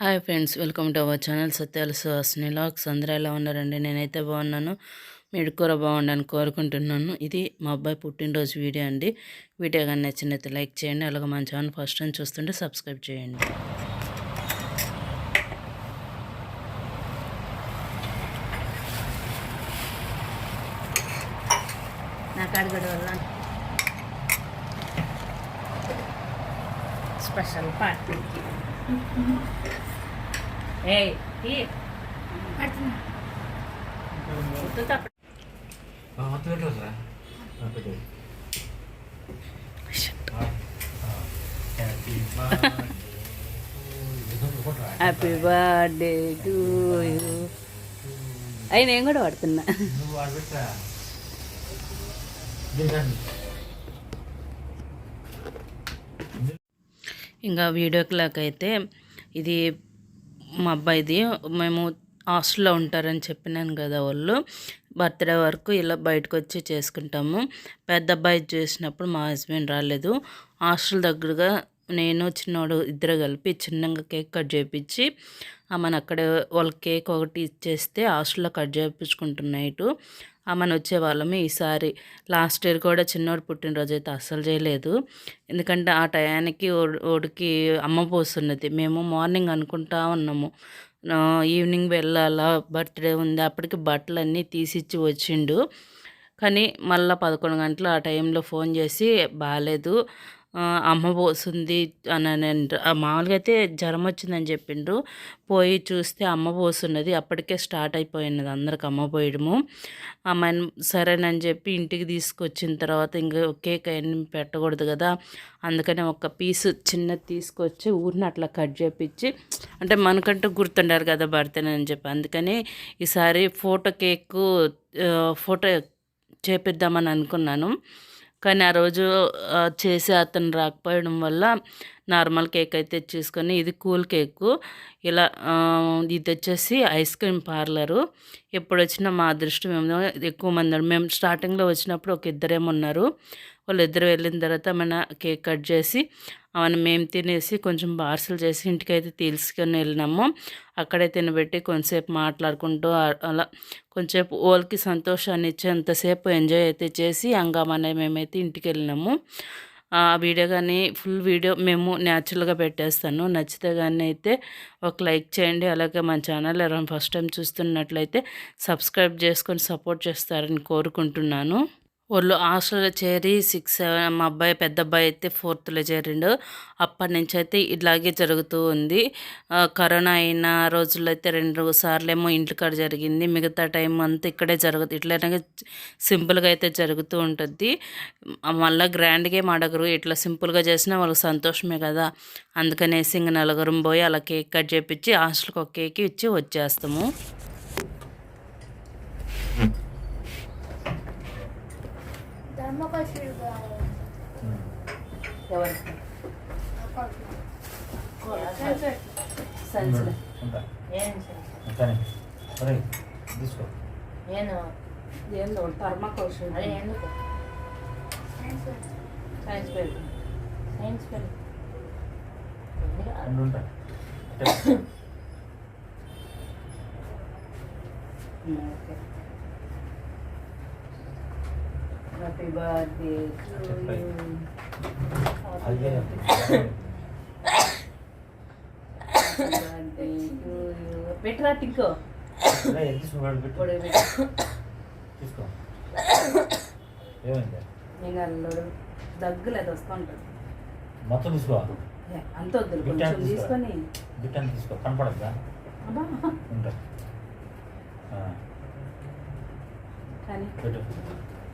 Hi friends welcome to our channel సత్యాలు సుహాస్ని లాక్స్ అందరూ ఎలా ఉన్నారండి? నేనైతే బాగున్నాను. మీరు కూడా బాగుండని కోరుకుంటున్నాను. ఇది మా అబ్బాయి పుట్టినరోజు వీడియో అండి. వీడియో కానీ నచ్చినైతే లైక్ చేయండి. అలాగే మన ఛానల్ ఫస్ట్ టైం చూస్తుంటే సబ్స్క్రైబ్ చేయండి. నా కాడిగడ వల్ల special party happy birthday to you అయి నేను కూడా పడుతున్నా. ఇంకా వీడియో క్లాక్ అయితే ఇది మా అబ్బాయిది. మేము హాస్టల్లో ఉంటారని చెప్పినాను కదా వాళ్ళు. బర్త్డే వరకు ఇలా బయటకు వచ్చి చేసుకుంటాము. పెద్ద అబ్బాయి చేసినప్పుడు మా హస్బెండ్ రాలేదు. హాస్టల్ దగ్గరగా నేను చిన్నోడు ఇద్దరు కలిపి చిన్నగా కేక్ కట్ చేయించి మన అక్కడ వాళ్ళ కేక్ ఒకటి ఇచ్చేస్తే హాస్టల్లో కట్ చేయించుకుంటున్నాయి అమ్మని వచ్చేవాళ్ళము ఈసారి. లాస్ట్ ఇయర్ కూడా చిన్నోడు పుట్టినరోజు అయితే అస్సలు చేయలేదు. ఎందుకంటే ఆ టయానికి ఓడికి అమ్మ పోస్తున్నది. మేము మార్నింగ్ అనుకుంటా ఉన్నాము. ఈవినింగ్ వెళ్ళాలా బర్త్డే ఉంది అప్పటికి బట్టలన్నీ తీసిచ్చి వచ్చిండు. కానీ మళ్ళీ పదకొండు గంటలు ఆ టైంలో ఫోన్ చేసి బాగాలేదు అమ్మ పోస్తుంది అని మామూలుగా అయితే జ్వరం వచ్చిందని చెప్పిండ్రు. పోయి చూస్తే అమ్మ పోసున్నది. అప్పటికే స్టార్ట్ అయిపోయినది అందరికి అమ్మ పోయడము. అమ్మాయిని సరేనని చెప్పి ఇంటికి తీసుకొచ్చిన తర్వాత ఇంకా కేక్ అవన్నీ పెట్టకూడదు కదా. అందుకని ఒక పీస్ చిన్నది తీసుకొచ్చి ఊరిని అట్లా కట్ చేపించి అంటే మనకంటూ గుర్తుండారు కదా బర్త్డే అని చెప్పి. అందుకని ఈసారి ఫోటో కేకు ఫోటో చేపిద్దామని అనుకున్నాను. కానీ ఆ రోజు చేసే అతను రాకపోవడం వల్ల నార్మల్ కేక్ అయితే తెచ్చేసుకొని ఇది కూల్ కేకు. ఇలా ఇది వచ్చేసి ఐస్ క్రీమ్ పార్లరు. ఎప్పుడు వచ్చినా మా అదృష్టం ఏమో ఎక్కువ మంది మేము స్టార్టింగ్లో వచ్చినప్పుడు ఒక ఇద్దరేమో ఉన్నారు. వాళ్ళిద్దరు వెళ్ళిన తర్వాత మన కేక్ కట్ చేసి అవన్నీ మేము తినేసి కొంచెం పార్సల్ చేసి ఇంటికైతే తీసుకొని వెళ్ళినాము. అక్కడే తినబెట్టి కొంతసేపు మాట్లాడుకుంటూ అలా కొంచెంసేపు వాళ్ళకి సంతోషాన్ని ఇచ్చేంతసేపు ఎంజాయ్ అయితే చేసి అంగామనే మేమైతే ఇంటికి వెళ్ళినాము. ఆ వీడియో కానీ ఫుల్ వీడియో మేము న్యాచురల్గా పెట్టేస్తాను. నచ్చితే కానీ అయితే ఒక లైక్ చేయండి. అలాగే మన ఛానల్ ఎవరైనా ఫస్ట్ టైం చూస్తున్నట్లయితే సబ్స్క్రైబ్ చేసుకొని సపోర్ట్ చేస్తారని కోరుకుంటున్నాను. వాళ్ళు హాస్టల్లో చేరి సిక్స్ సెవెన్ మా అబ్బాయి పెద్ద అబ్బాయి అయితే ఫోర్త్లో చేరిండు. అప్పటి నుంచి అయితే ఇలాగే జరుగుతూ ఉంది. కరోనా అయిన రోజుల్లో అయితే రెండు సార్లు ఏమో ఇంటికాడ జరిగింది. మిగతా టైం అంతా ఇక్కడే జరుగుతుంది ఇట్లనే సింపుల్గా అయితే జరుగుతూ ఉంటుంది. మళ్ళీ గ్రాండ్గా ఏం అడగరు ఇట్లా సింపుల్గా చేసినా వాళ్ళకి సంతోషమే కదా. అందుకనేసి ఇంక నలుగురం పోయి అలా కేక్ కట్ చేపించి హాస్టల్కి ఒక కేక్ ఇచ్చి వచ్చేస్తాము. తీసుకో నేను ఏందో థర్మాకోల్ అదే ఎందుకు సైన్స్ పేరు సైన్స్ పేరు ఓకే హ్యాపీ బర్త్డే పెట్టరా టిక్కో తీసుకో. ఏమైంది? నేను అల్లుడు. దగ్గులేదు వస్తూ ఉంటుంది మొత్తం తీసుకో. అంత బిట్ట కొంచెం తీసుకో. తీసుకొని. బిట్టని తీసుకో. కనపడద్దా? ఉంటా. కానీ పెట్టు.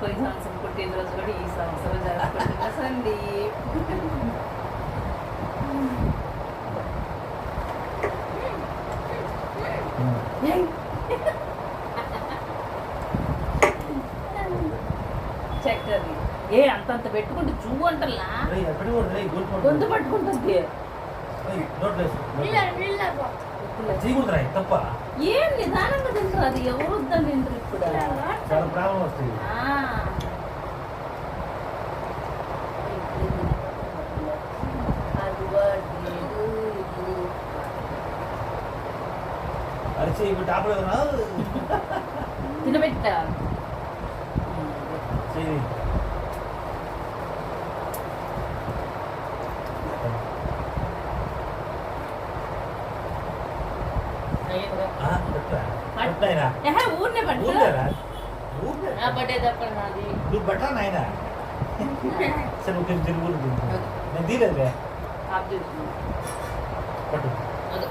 పోయిన సంవత్సరం పుట్టినరోజు కూడా ఈ సంవత్సరం జరుపుకుంటున్నా. ఏ అంతంత పెట్టుకుంటే చూ అంటలా గొంతు పట్టుకుంటుంది. తప్ప. ఏం నిదానంగా తింటారు? అది ఎవరు వద్దని తింటారు ఇప్పుడు చాలా ప్రాబ్లం వస్తాయి ఆ. అది birthday to you. అరిచి ఇప్పుడు టాప్ తినబెట్టా చేయి ఆ, పెట్టరా? పెట్టాయినా? ఏహే, ఊరినే పట్టు ఊరికేరా? ఊరికే. నా బర్త్డే తప్ప నాది నువ్వు పెట్టరా నాయనా సరే ఒక తిరిగి ఊరు తిరుగు. నేను తీలేదులే ఆఫ్ చేస్తున్నాను పట్టు అదే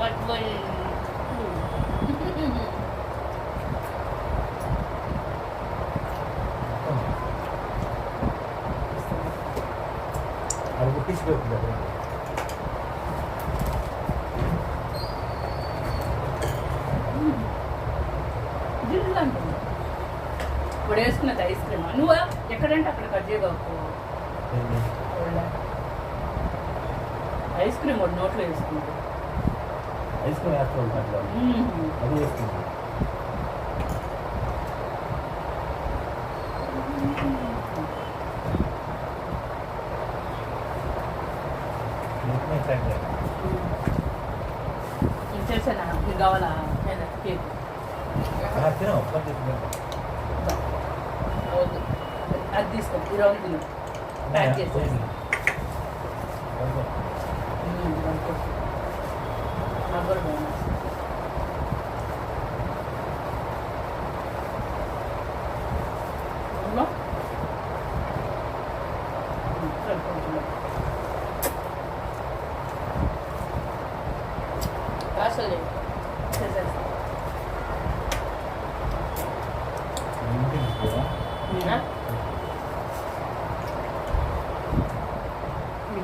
బట్ మరి అది ఇప్పుడు వేసుకున్నది ఐస్ క్రీమ్? నువ్వు? ఎక్కడంటే అక్కడ కట్ చేయగలకు ఐస్ క్రీమ్ ఒకటి నోట్లో వేసుకుంటా. ఐస్ క్రీమ్ అది వేసుకుంటారు ఇచ్చేసానా మీకు కావాలా? కేక్? తిన. వద్దు. అది తీసుకో ఈ రౌండ్ తిను ప్యాక్ చేసేసి?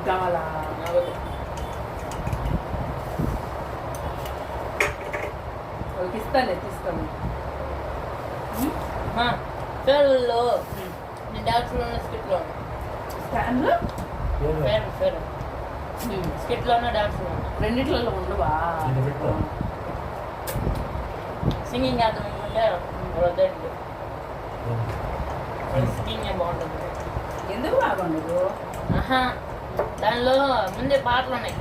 కావాలా వాళ్ళకి తీసుకోండి ఫేర్వెల్లో నేను డాన్స్లో ఉన్న స్కిట్లో స్టాండ్లో ఫేర్ ఫేర్ స్కిట్లో ఉన్న డాన్స్లో ఉన్న రెండిట్లలో ఉండవా. సింగింగ్ ఆడడం అంటే వద్దండి సింగింగ్ బాగుంటుంది ఎందుకు బాగుండదు ఆహా దానిలో ముందే పాటలు ఉన్నాయి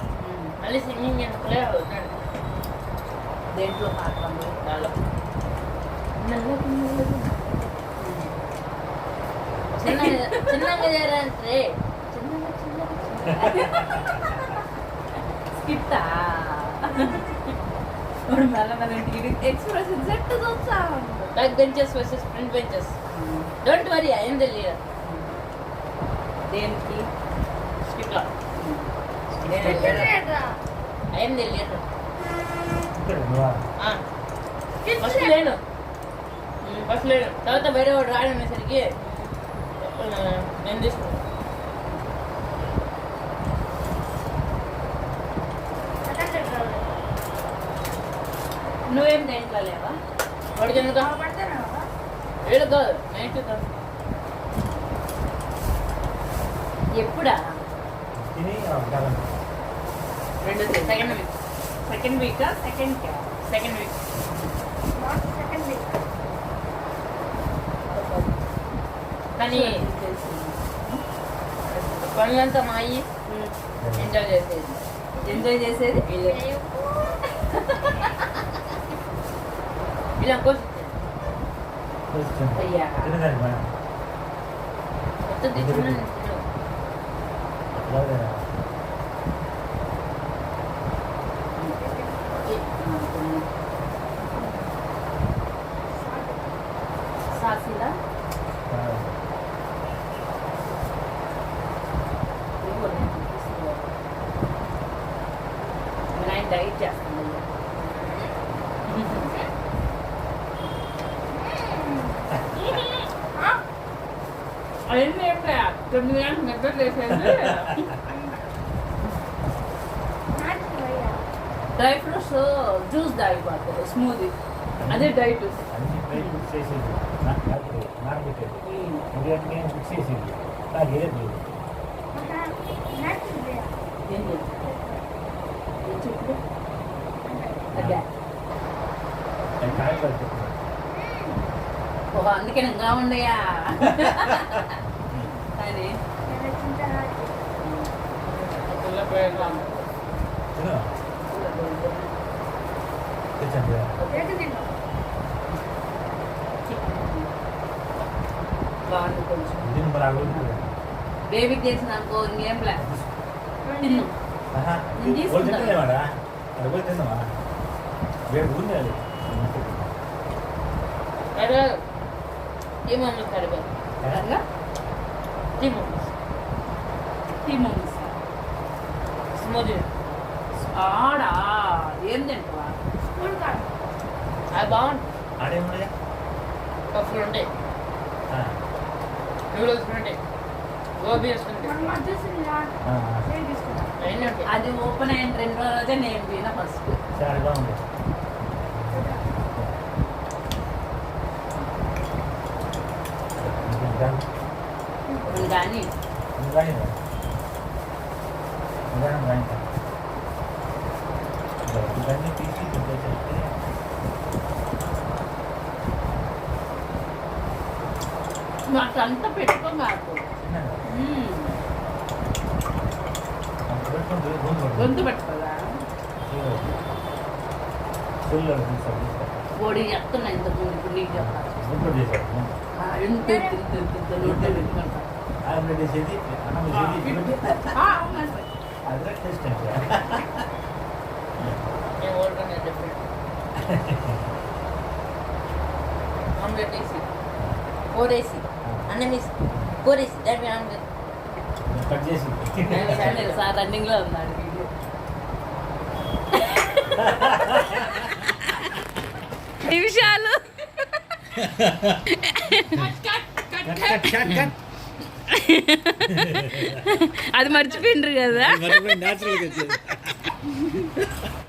మళ్ళీ సింగింగ్ ఎందుకులే వద్దండి దేంట్లో పాటలు దానిలో? చిన్నగా చిన్నగా చేయాలంటే చిన్నగా చిన్నగా ఇప్పుడు మెల్ల మెల్ల ఇంటికి ఎక్స్ప్రెషన్ సెట్ చూస్తా. Back benches versus front benches don't worry ఏం తెలియదు దేనికి స్కిట్లో ఏం తెలియదు ఫస్ట్ లేను ఫస్ట్ లేను తర్వాత వేరే వాడు రాడు అనేసరికి నేను తీసుకున్నాను నువ్వేం దేంట్లో లేవా వాడికి ఎందుకు ఏడు కాదు నైట్ ఎప్పుడా తిని రెండు సెకండ్ వీక్ సెకండ్ వీకా సెకండ్ క్యా సెకండ్ వీక్ కానీ పనులంతా మా అయ్యి ఎంజాయ్ చేసేది. ఎంజాయ్ చేసేది వీళ్ళే. వీళ్ళ కోసం అయ్యా. మొత్తం తెచ్చుకున్నా చేస్తాను అవన్నీ ఎప్పుడా తొమ్మిది గంటలకు నిద్ర లేసేది డ్రై ఫ్రూట్స్ జ్యూస్ తాగిపోతారు స్మూదీ అదే డైట్ అన్ని డ్రై ఫ్రూట్స్ చేసేది ఓహో అందుకే ఇంకా ఉండయా అని బాగుంది కొంచెం. బేబీకి చేసిన అనుకో ఇంకేం లే. తిన్ను తీసుకుంటా. తిన్నావా? ఉంది టీ మమ్మల్ని సరిపోదు రంగా టీ మమ్మల్ని టీ మమ్మీస్ స్మూదీ ఆడా ఏం తింటావా? అది బాగుంటుంది ఆడేమున్నాయా పప్పులు ఉంటాయి. నూడిల్స్ ఉంటాయి. గోబీ అది ఓపెన్ అయిన రెండు రోజే నేను తిన ఫస్ట్. చాలా బాగుంది తీసి పెట్టేసేస్తే నాకు అంతా పెట్టుకో నాకు చిన్నగా మ్మ్. అంత పెట్టుకుంటే గొంతు గొంతు పెట్టుకోదా? పొడి చెప్తున్నా ఇంతకు నీకు చెప్తాను గుంటూరు చేశారు ఆ, ఇంత ఇంత ఇంత ఇంత ఇంత నోట్లో పెట్టుకుంటా. ఆమ్లెట్ వేసేది అన్నం ఆ, వేసేది ఆ, అవునండి. అదే టేస్ట్ అంటే నేను ఓల్డ్ డిఫరెంట్ ఆమ్లెట్ వేసి కూర వేసి అన్నం వేసి కూర వేసి దాని మీద ఆమ్లెట్ కట్ చేసి సరే, సార్ రన్నింగ్ లో ఉన్నాడు వీడియో నిమిషాలు కట్ కట్ కట్ కట్